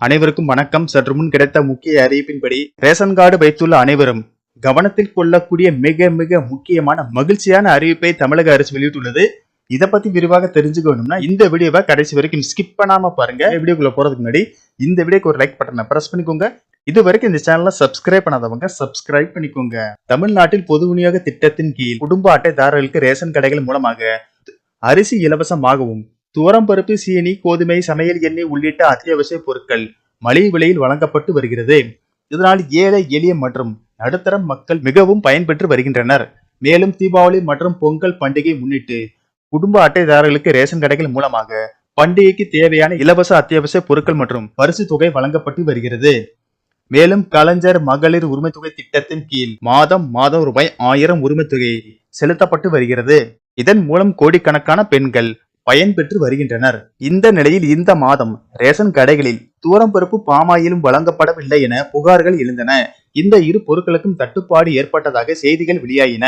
அனைவருக்கும் வணக்கம். சற்று முன் கிடைத்த முக்கிய அறிவிப்பின்படி ரேஷன் கார்டு வைத்துள்ள அனைவரும் கவனத்தில் கொள்ளக்கூடிய மிக மிக முக்கியமான மகிழ்ச்சியான அறிவிப்பை தமிழக அரசு வெளியிட்டுள்ளது. இதை பத்தி விரிவாக தெரிஞ்சுக்கணும்னா இந்த வீடியோவை கடைசி வரைக்கும் ஸ்கிப் பண்ணாம பாருங்க. வீடியோக்குள்ள போறதுக்கு முன்னாடி இந்த வீடியோக்கு ஒரு லைக் பட்டனை பிரஸ் பண்ணிக்கோங்க. இது வரைக்கும் இந்த சேனலை சப்ஸ்கிரைப் பண்ணாதவங்க சப்ஸ்கிரைப் பண்ணிக்கோங்க. தமிழ்நாட்டில் பொது விநியோக திட்டத்தின் கீழ் குடும்ப அட்டைதாரர்களுக்கு ரேஷன் கடைகள் மூலமாக அரிசி இலவசமாகவும் துவரம் பருப்பு சீனி கோதுமை சமையல் எண்ணெய் உள்ளிட்ட அத்தியாவசிய பொருட்கள் மலிவு விலையில் வழங்கப்பட்டு வருகிறது. இதனால் ஏழை எளிய மற்றும் நடுத்தர மக்கள் மிகவும் பயன்பெற்று வருகின்றனர். மேலும் தீபாவளி மற்றும் பொங்கல் பண்டிகை முன்னிட்டு குடும்ப அட்டைதாரர்களுக்கு ரேஷன் கடைகள் மூலமாக பண்டிகைக்கு தேவையான இலவச அத்தியாவசிய பொருட்கள் மற்றும் பரிசு தொகை வழங்கப்பட்டு வருகிறது. மேலும் கலைஞர் மகளிர் உரிமை தொகை திட்டத்தின் கீழ் மாதம் மாதம் ரூபாய் ஆயிரம் உரிமை தொகை செலுத்தப்பட்டு வருகிறது. இதன் மூலம் கோடிக்கணக்கான பெண்கள் பயன்பெற்று வருகின்றனர். இந்த நிலையில் இந்த மாதம் ரேஷன் கடைகளில் தூரம் பருப்பு பாமாயிலும் வழங்கப்படவில்லை என புகார்கள் எழுந்தன. இந்த இரு பொருட்களுக்கும் தட்டுப்பாடு ஏற்பட்டதாக செய்திகள் வெளியாயின.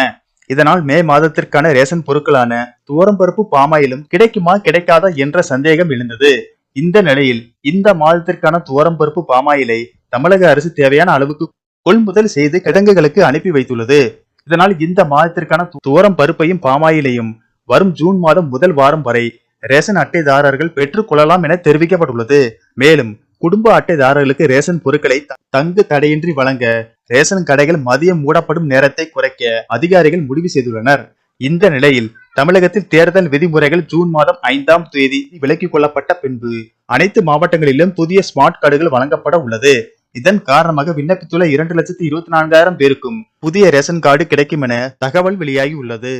இதனால் மே மாதத்திற்கான ரேஷன் பொருட்களான துவரம் பருப்பு பாமாயிலும் கிடைக்குமா கிடைக்காதா என்ற சந்தேகம் எழுந்தது. இந்த நிலையில் இந்த மாதத்திற்கான துவரம் பருப்பு பாமாயிலை தமிழக அரசு தேவையான அளவுக்கு கொள்முதல் செய்து கிடங்குகளுக்கு அனுப்பி வைத்துள்ளது. இதனால் இந்த மாதத்திற்கான துவரம் பருப்பையும் பாமாயிலையும் வரும் ஜூன் மாதம் முதல் வாரம் வரை ரேஷன் அட்டைதாரர்கள் பெற்றுக் கொள்ளலாம் என தெரிவிக்கப்பட்டுள்ளது. மேலும் குடும்ப அட்டைதாரர்களுக்கு ரேஷன் பொருட்களை தங்கு தடையின்றி வழங்க ரேஷன் கடைகள் மதியம் மூடப்படும் நேரத்தை குறைக்க அதிகாரிகள் முடிவு செய்துள்ளனர். இந்த நிலையில் தமிழகத்தில் தேர்தல் விதிமுறைகள் ஜூன் மாதம் ஐந்தாம் தேதி விலக்கிக் கொள்ளப்பட்ட பின்பு அனைத்து மாவட்டங்களிலும் புதிய ஸ்மார்ட் கார்டுகள் வழங்கப்பட உள்ளது. இதன் காரணமாக விண்ணப்பித்துள்ள இரண்டு லட்சத்தி இருபத்தி நான்காயிரம் பேருக்கும் புதிய ரேஷன் கார்டு கிடைக்கும் என தகவல் வெளியாகி உள்ளது.